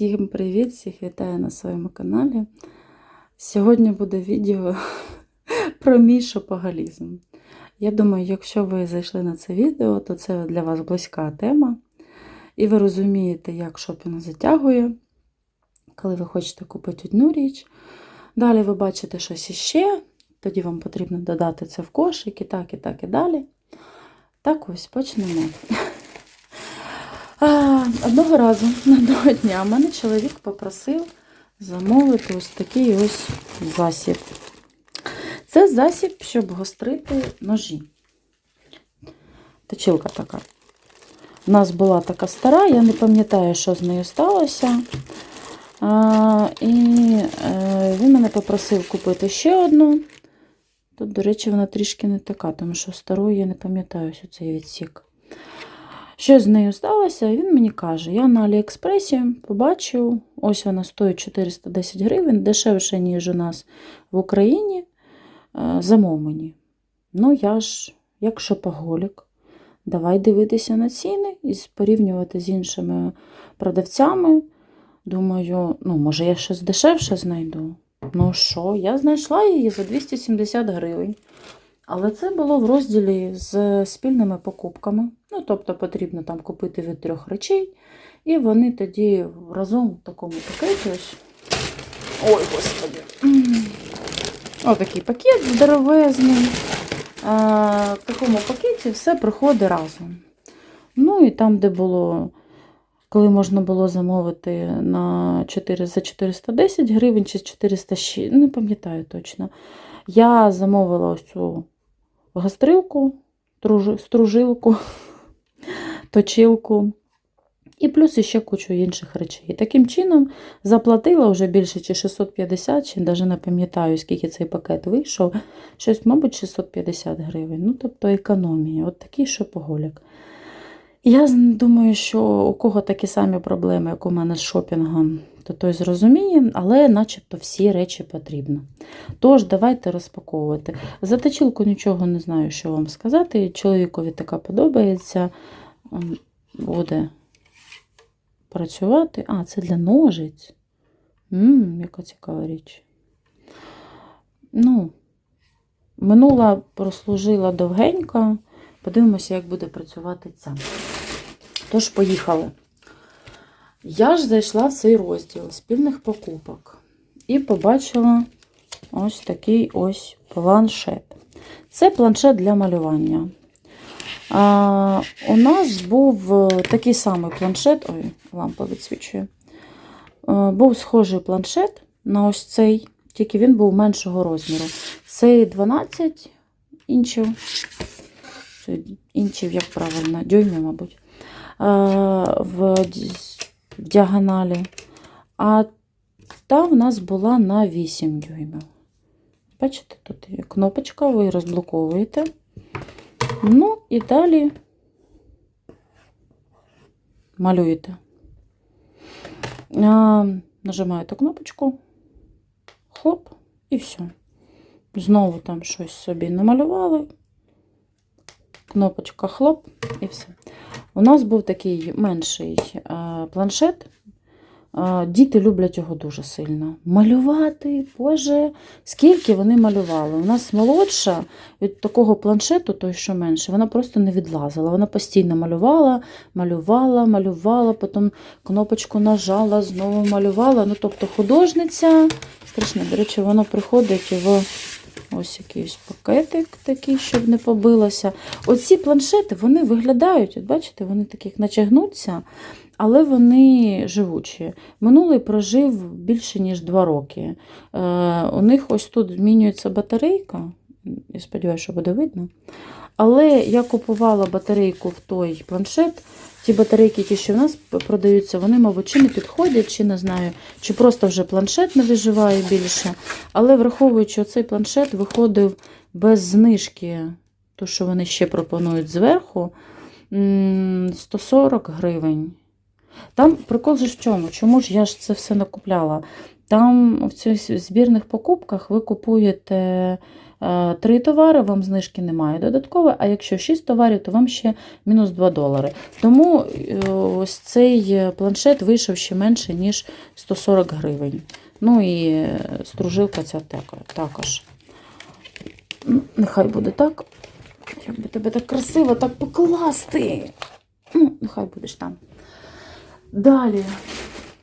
Всім привіт! Всіх вітаю на своєму каналі. Сьогодні буде відео про мій шопоголізм. Я думаю, якщо ви зайшли на це відео, то це для вас близька тема. І ви розумієте, як шопінг затягує, коли ви хочете купити одну річ. Далі ви бачите щось іще, тоді вам потрібно додати це в кошик і так, і так, і далі. Так ось почнемо. Одного разу, одного дня, мене чоловік попросив замовити ось такий ось засіб. Це засіб, щоб гострити ножі. Точилка така. У нас була така стара, я не пам'ятаю, що з нею сталося. А, І е, він мене попросив купити ще одну. Тут, до речі, вона трішки не така, тому що стару я не пам'ятаю ось цей відсік. Що з нею сталося? Він мені каже: я на Аліекспресі побачив, ось вона стоїть 410 гривень, дешевше, ніж у нас в Україні. Замов мені. Ну, я ж, як шопоголік, давай дивитися на ціни і порівнювати з іншими продавцями. Думаю, ну, може, я щось дешевше знайду. Ну що, я знайшла її за 270 гривень. Але це було в розділі з спільними покупками. Ну, тобто потрібно там купити від трьох речей. І вони тоді разом в такому пакеті ось. Ой, господи. Отакий пакет здоровезний. В такому пакеті все приходить разом. Ну і там, де було, коли можна було замовити на 4, за 410 гривень чи 406, не пам'ятаю точно. Я замовила ось цю гастрилку, стружилку, точилку. І плюс ще кучу інших речей. Таким чином, заплатила вже більше чи 650, чи навіть не пам'ятаю, скільки цей пакет вийшов. Щось, мабуть, 650 гривень. Ну, тобто економія. От такий шопоголік. Я думаю, що у кого такі самі проблеми, як у мене з шопінгом, то той зрозуміє, але начебто всі речі потрібно. Тож, давайте розпаковувати. За точилку нічого не знаю, що вам сказати. Чоловікові така подобається. Буде працювати. А, це для ножиць. Ммм, яка цікава річ. Ну, минула прослужила довгенько. Подивимося, як буде працювати ця. Тож, поїхали. Я ж зайшла в цей розділ спільних покупок і побачила ось такий ось планшет. Це планшет для малювання. А, У нас був е, такий самий планшет, ой, лампа відсвічує. А, був схожий планшет на ось цей, тільки він був меншого розміру. Цей 12 інчів, інчів, як правильно, дюймів, мабуть, в, в діагоналі. А та в нас була на 8 дюймів. Бачите, тут є кнопочка, ви розблоковуєте. Ну, і далі малюєте. Нажимаєте кнопочку, хлоп, і все. Знову там щось собі намалювали. Кнопочка хлоп, і все. У нас був такий менший а, планшет. Діти люблять його дуже сильно. Малювати, Боже, скільки вони малювали. У нас молодша від такого планшету, той, що менше, вона просто не відлазила. Вона постійно малювала, малювала, малювала, потім кнопочку нажала, знову малювала. Ну, тобто художниця, страшно, до речі, воно приходить в ось якийсь пакетик такий, щоб не побилося. Оці планшети вони виглядають, от бачите, вони таких наче але вони живучі. Минулий прожив більше, ніж 2 роки. Е, У них ось тут змінюється батарейка. Я сподіваюся, що буде видно. Але я купувала батарейку в той планшет. Ті батарейки, ті, що в нас продаються, вони, мабуть, чи не підходять, чи не знаю, чи просто вже планшет не виживає більше. Але враховуючи, цей планшет виходив без знижки, то, що вони ще пропонують зверху, 140 гривень. Там прикол же в чому? Чому ж я ж це все накупляла? Там в цих збірних покупках ви купуєте е, три товари, вам знижки немає додатково, а якщо 6 товарів, то вам ще мінус 2 долари. Тому е, ось цей планшет вийшов ще менше, ніж 140 гривень. Ну і е, стружилка ця також. Ну, Нехай буде так. Як би тебе так красиво так покласти. Ну, нехай будеш там. Далі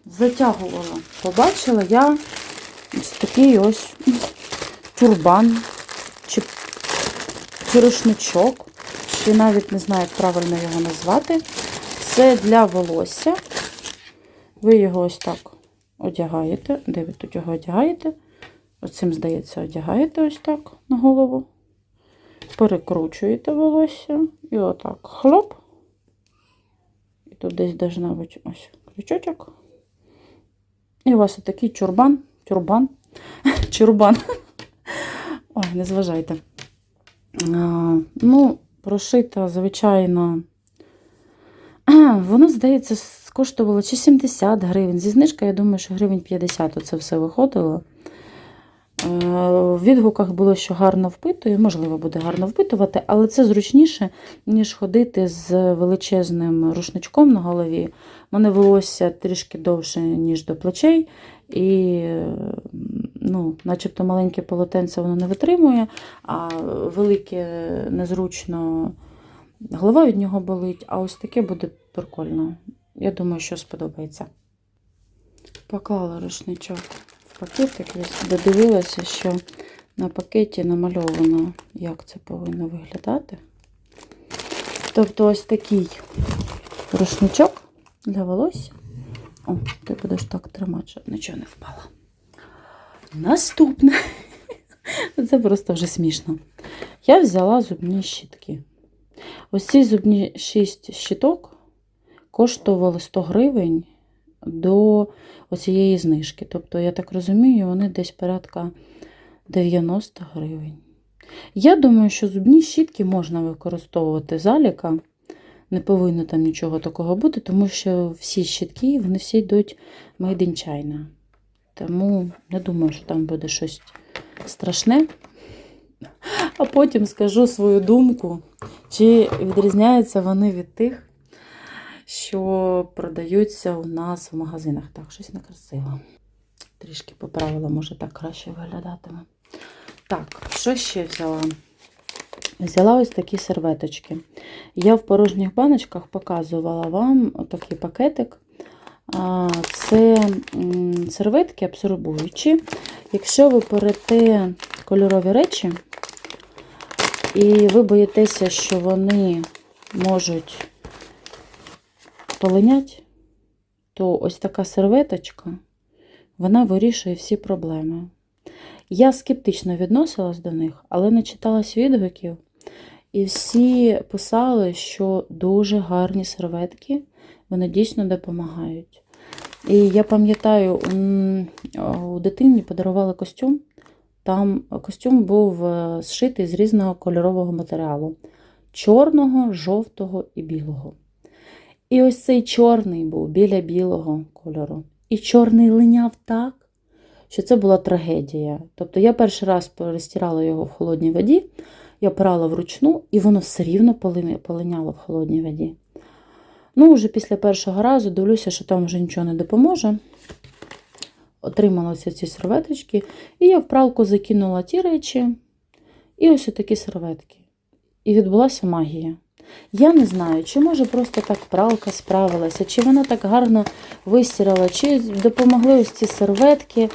затягувала. Побачила я ось такий ось тюрбан чи, рушничок. Чи навіть не знаю, як правильно його назвати. Це для волосся. Ви його ось так одягаєте. Де ви тут його одягаєте? Оцим, здається, одягаєте ось так на голову. Перекручуєте волосся. І отак хлоп. І тут десь должна бути ось крючочок. І у вас отакий чурбан, тюрбан, чурбан. Ой, не зважайте. А, ну, прошита, звичайно. Воно, здається, коштувало чи 70 гривень. Зі знижкою, я думаю, що гривень 50 це все виходило. Е, В відгуках було, що гарно впитує, можливо, буде гарно впитувати, але це зручніше, ніж ходити з величезним рушничком на голові. У мене волосся трішки довше, ніж до плечей, і ну, начебто маленьке полотенце воно не витримує, а велике незручно голова від нього болить, а ось таке буде прикольно. Я думаю, що сподобається. Поклала рушничок в пакетик, додивилася, що на пакеті намальовано, як це повинно виглядати. Тобто ось такий рушничок для волосся. О, ти будеш так тримати, щоб нічого не впало. Наступне. Це просто вже смішно. Я взяла зубні щітки. Ось ці зубні 6 щіток коштували 100 гривень до оцієї знижки. Тобто, я так розумію, вони десь порядка 90 гривень. Я думаю, що зубні щітки можна використовувати заліка. Не повинно там нічого такого бути, тому що всі щітки, вони всі йдуть made in China. Тому не думаю, що там буде щось страшне. А потім скажу свою думку, чи відрізняються вони від тих, що продаються у нас в магазинах. Так, щось некрасиво. Трішки поправила, може так краще виглядатиме. Так, що ще взяла? Взяла ось такі серветочки. Я в порожніх баночках показувала вам такий пакетик. Це серветки абсорбуючі. Якщо ви берете кольорові речі, і ви боїтеся, що вони можуть полинять, то ось така серветочка, вона вирішує всі проблеми. Я скептично відносилась до них, але начиталась відгуків, і всі писали, що дуже гарні серветки, вони дійсно допомагають. І я пам'ятаю, у дитині подарували костюм. Там костюм був е, зшитий з різного кольорового матеріалу: чорного, жовтого і білого. І ось цей чорний був біля білого кольору. І чорний линяв так, що це була трагедія. Тобто я перший раз перестирала його в холодній воді, я прала вручну, і воно все рівно полиняло в холодній воді. Ну, вже після першого разу дивлюся, що там вже нічого не допоможе. Отрималися ці серветочки, і я в пралку закинула ті речі, і ось такі серветки. І відбулася магія. Я не знаю, чи може просто так пралка справилася, чи вона так гарно вистирала, чи допомогли ось ці серветки.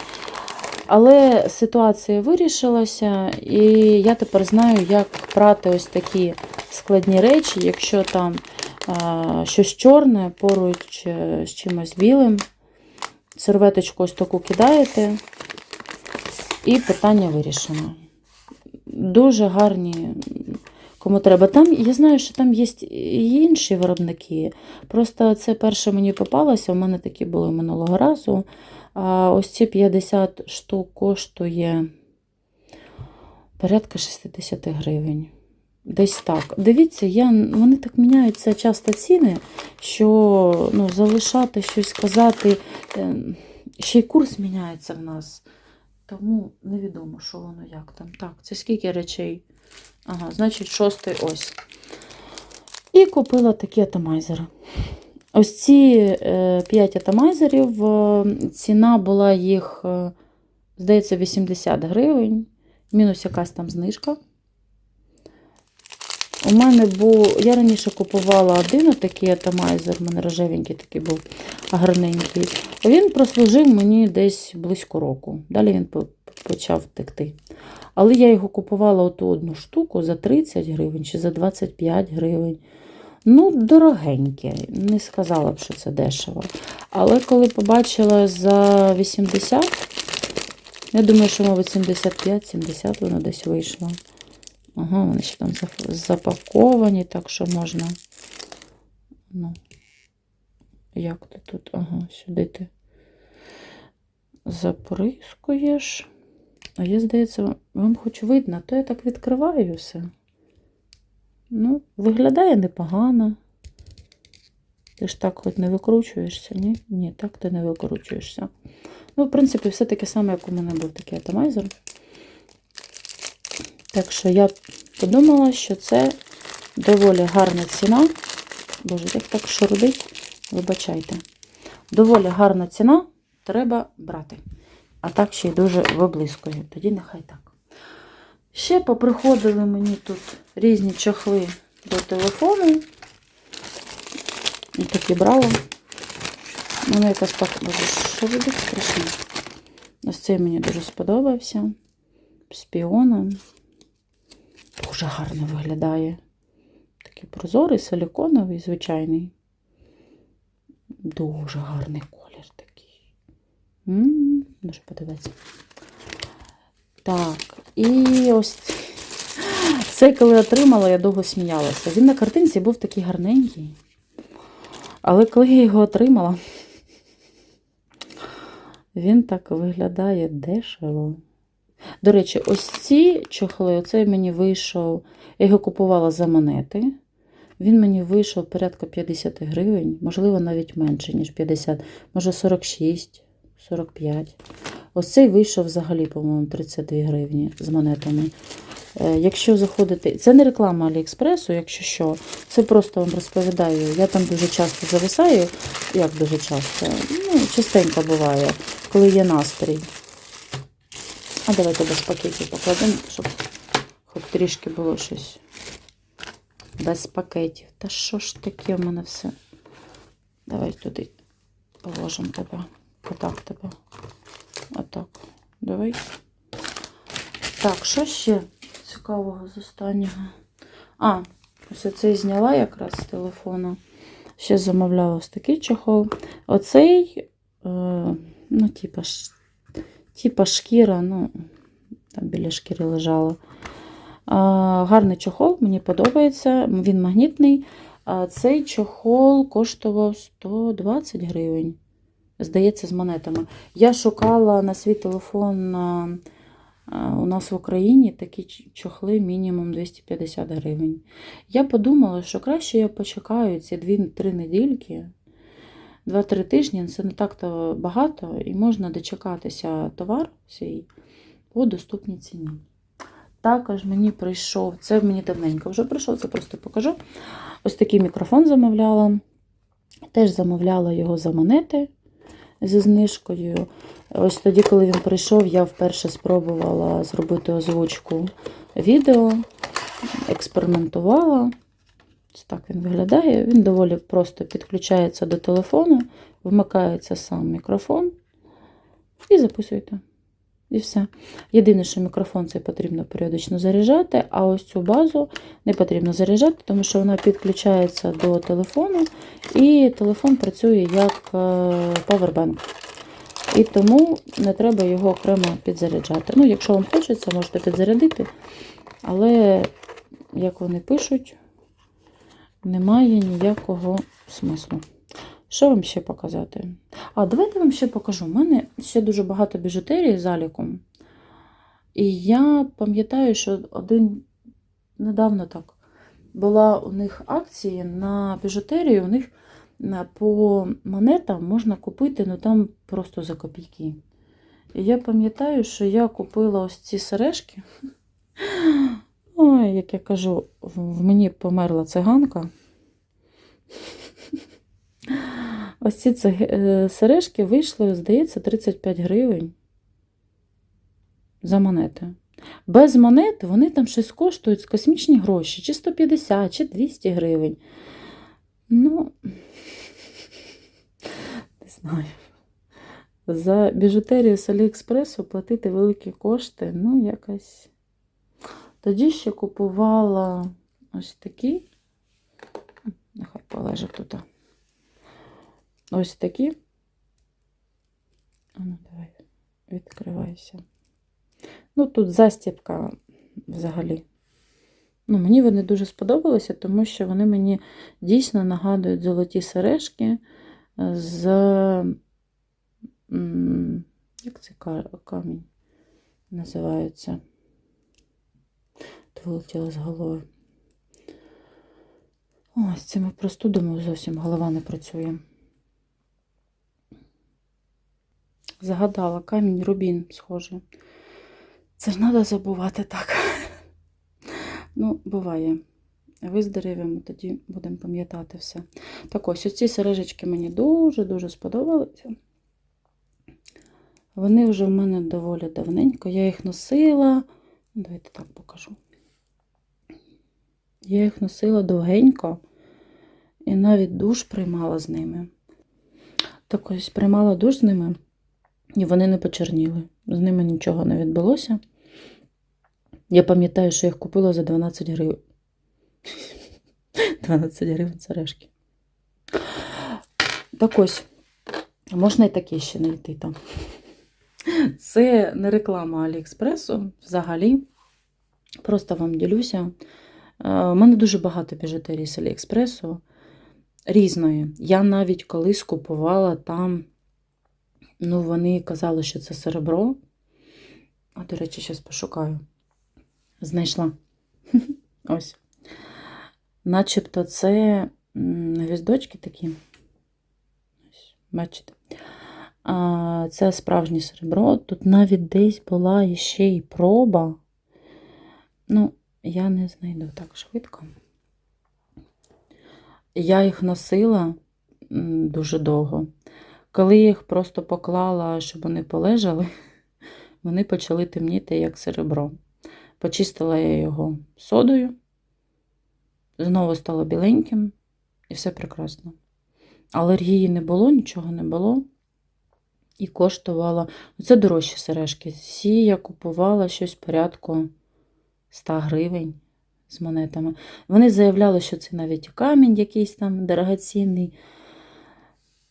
Але ситуація вирішилася, і я тепер знаю, як прати ось такі складні речі, якщо там щось чорне поруч е, з чимось білим. Серветочку ось таку кидаєте, і питання вирішено. Дуже гарні, кому треба. Там, я знаю, що там є і інші виробники. Просто це перше мені попалося, у мене такі були минулого разу. А ось ці 50 штук коштує порядка 60 гривень. Десь так. Дивіться, я, вони так міняються часто ціни, що ну, залишати щось казати. е, Ще й курс міняється в нас. Тому невідомо, що воно як там. Так, це скільки речей? Ага, значить, шостий ось. І купила такі атомайзери. Ось ці 5 атомайзерів, е, ціна була їх, е, здається, 80 гривень, мінус якась там знижка. У мене був, я раніше купувала один отакий атомайзер, у мене рожевенький такий був гарненький. Він прослужив мені десь близько року. Далі він почав текти. Але я його купувала оту одну штуку за 30 гривень чи за 25 гривень. Ну, дорогеньке. Не сказала б, що це дешево. Але коли побачила за 80, я думаю, що, мабуть, 75-70 воно десь вийшло. Ага, вони ще там запаковані, так що можна. Ну, як ти тут? Ага, сюди ти заприскуєш. А я, здається, вам- хоч видно, то я так відкриваю все. Ну, виглядає непогано. Ти ж так хоч не викручуєшся, ні? Ні, так ти не викручуєшся. Ну, в принципі, все таке саме, як у мене був такий атомайзер. Так що я подумала, що це доволі гарна ціна. Боже, як так шурудить, вибачайте. Доволі гарна ціна, треба брати. А так ще й дуже виблискує. Тоді нехай так. Ще поприходили мені тут різні чохли до телефону. І такі брала. Воно якась так, боже, що робить страшно. Ось цей мені дуже сподобався. З піоном. Дуже гарно виглядає. Такий прозорий, силіконовий, звичайний. Дуже гарний колір такий. М, Дуже подивитися. Так, і ось це, коли отримала, я довго сміялася. Він на картинці був такий гарненький. Але коли я його отримала, він так виглядає дешево. До речі, ось ці чохли, оцей мені вийшов, я його купувала за монети. Він мені вийшов порядка 50 гривень, можливо, навіть менше, ніж 50, може 46, 45. Ось цей вийшов взагалі, по-моєму, 32 гривні з монетами. Е, Якщо заходити, це не реклама Аліекспресу, якщо що, це просто вам розповідаю. Я там дуже часто зависаю, як дуже часто, ну, частенько буває, коли є настрій. А давайте без пакетів покладемо, щоб хоч трішки було щось. Без пакетів. Та що ж таке в мене все? Давай туди положимо тебе. Отак тебе. Отак. Давай. Так, що ще цікавого з останнього? А, ось цей зняла якраз з телефону. Ще замовляла ось такий чохол. Оцей, е, ну, типа, типа шкіра, ну, там біля шкіри лежала. Гарний чохол, мені подобається, він магнітний. Цей чохол коштував 120 гривень. Здається, з монетами. Я шукала на свій телефон у нас в Україні такі чохли мінімум 250 гривень. Я подумала, що краще я почекаю ці 2-3 недільки, 2-3 тижні це не так-то багато, і можна дочекатися товар свій по доступній ціні. Також мені прийшов, це мені давненько вже прийшов, це просто покажу. Ось такий мікрофон замовляла. Теж замовляла його за монети зі знижкою. Ось тоді, коли він прийшов, я вперше спробувала зробити озвучку відео, експериментувала. Так він виглядає. Він доволі просто підключається до телефону, вмикається сам мікрофон і записуєте. І все. Єдине, що мікрофон цей потрібно періодично заряджати, а ось цю базу не потрібно заряджати, тому що вона підключається до телефону, і телефон працює як е, павербанк. І тому не треба його окремо підзаряджати. Ну, якщо вам хочеться, можете підзарядити, але, як вони пишуть, немає ніякого смислу. Що вам ще показати? А, давайте вам ще покажу. У мене ще дуже багато біжутерії заліком. І я пам'ятаю, що один недавно так була у них акції на біжутерію, у них по монетам можна купити, ну там просто за копійки. І я пам'ятаю, що я купила ось ці сережки. Ой, як я кажу, в мені померла циганка. Ось ці е, сережки вийшли, здається, 35 гривень за монети. Без монет вони там щось коштують космічні гроші, чи 150, чи 200 гривень. Ну, не знаю. За біжутерію з Аліекспресу платити великі кошти, ну, якось. Тоді ще купувала ось такі. Нехай полежить тут. Ось такі. А ну, давай, відкривайся. Ну, тут застібка взагалі. Ну, мені вони дуже сподобалися, тому що вони мені дійсно нагадують золоті сережки з. Як це камінь називається? То вилетіло з голови. Ой, з цими простудами зовсім голова не працює. Загадала камінь рубін схожий. Це ж треба забувати так. Ну, буває. Виздоровіємо, тоді будемо пам'ятати все. Так ось, оці сережечки мені дуже-дуже сподобалися. Вони вже в мене доволі давненько. Я їх носила. Давайте так покажу. Я їх носила довгенько і навіть душ приймала з ними. Так ось приймала душ з ними, і вони не почерніли. З ними нічого не відбулося. Я пам'ятаю, що їх купила за 12 гривень. 12 гривень сережки. Так ось, можна і такі ще знайти там. Це не реклама Аліекспресу взагалі. Просто вам ділюся. Е, У мене дуже багато біжутерії з Аліекспресу різної. Я навіть колись купувала там, ну, вони казали, що це серебро. А, до речі, зараз пошукаю. Знайшла. Ось. Начебто це гвіздочки такі. Бачите? А, це справжнє серебро. Тут навіть десь була іще і проба. Ну, я не знайду так швидко. Я їх носила дуже довго. Коли їх просто поклала, щоб вони полежали, вони почали темніти, як серебро. Почистила я його содою, знову стало біленьким, і все прекрасно. Алергії не було, нічого не було. І коштувала. Це дорожчі сережки. Всі я купувала щось порядку 100 гривень з монетами. Вони заявляли, що це навіть камінь якийсь там дорогоцінний.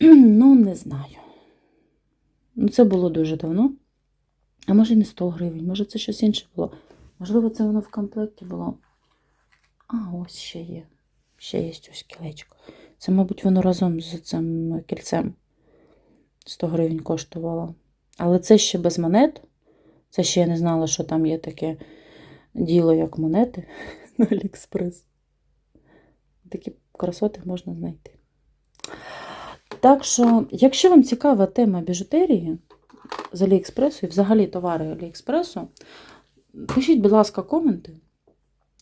Ну, не знаю. Ну, Це було дуже давно. А може, не 100 гривень, може, це щось інше було. Можливо, це воно в комплекті було. А, ось ще є. Ще є ось кілечко. Це, мабуть, воно разом з цим кільцем 100 гривень коштувало. Але це ще без монет. Це ще я не знала, що там є таке діло, як монети на Аліекспрес. Такі красоти можна знайти. Так що, якщо вам цікава тема біжутерії з Аліекспресу і взагалі товари Аліекспресу, пишіть, будь ласка, коменти.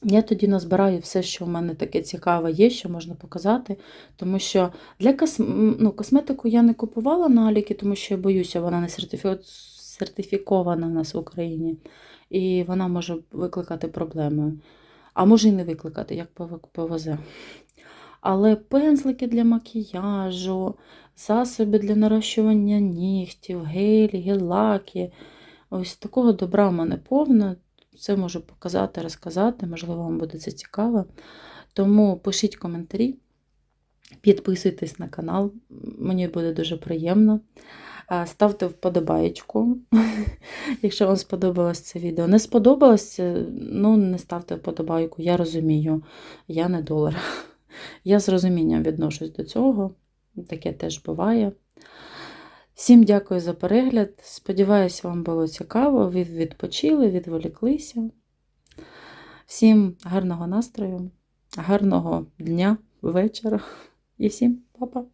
Я тоді назбираю все, що в мене таке цікаве є, що можна показати. Тому що для кос... м, ну, косметику я не купувала на Аліки, тому що я боюся, вона не сертифі- сертифікована в нас в Україні. І вона може викликати проблеми. А може і не викликати, як повезе. Але пензлики для макіяжу, засоби для нарощування нігтів, гелі, гель-лаки. Ось такого добра в мене повно. Це можу показати, розказати, можливо, вам буде це цікаво. Тому пишіть коментарі, підписуйтесь на канал, мені буде дуже приємно. Ставте вподобаєчку, якщо вам сподобалось це відео. Не сподобалось, е, ну не ставте вподобайку, я розумію, я не долар. Я з розумінням відношусь до цього, таке теж буває. Всім дякую за перегляд. Сподіваюся, вам було цікаво. Ви відпочили, відволіклися. Всім гарного настрою, гарного дня, вечора і всім па-па!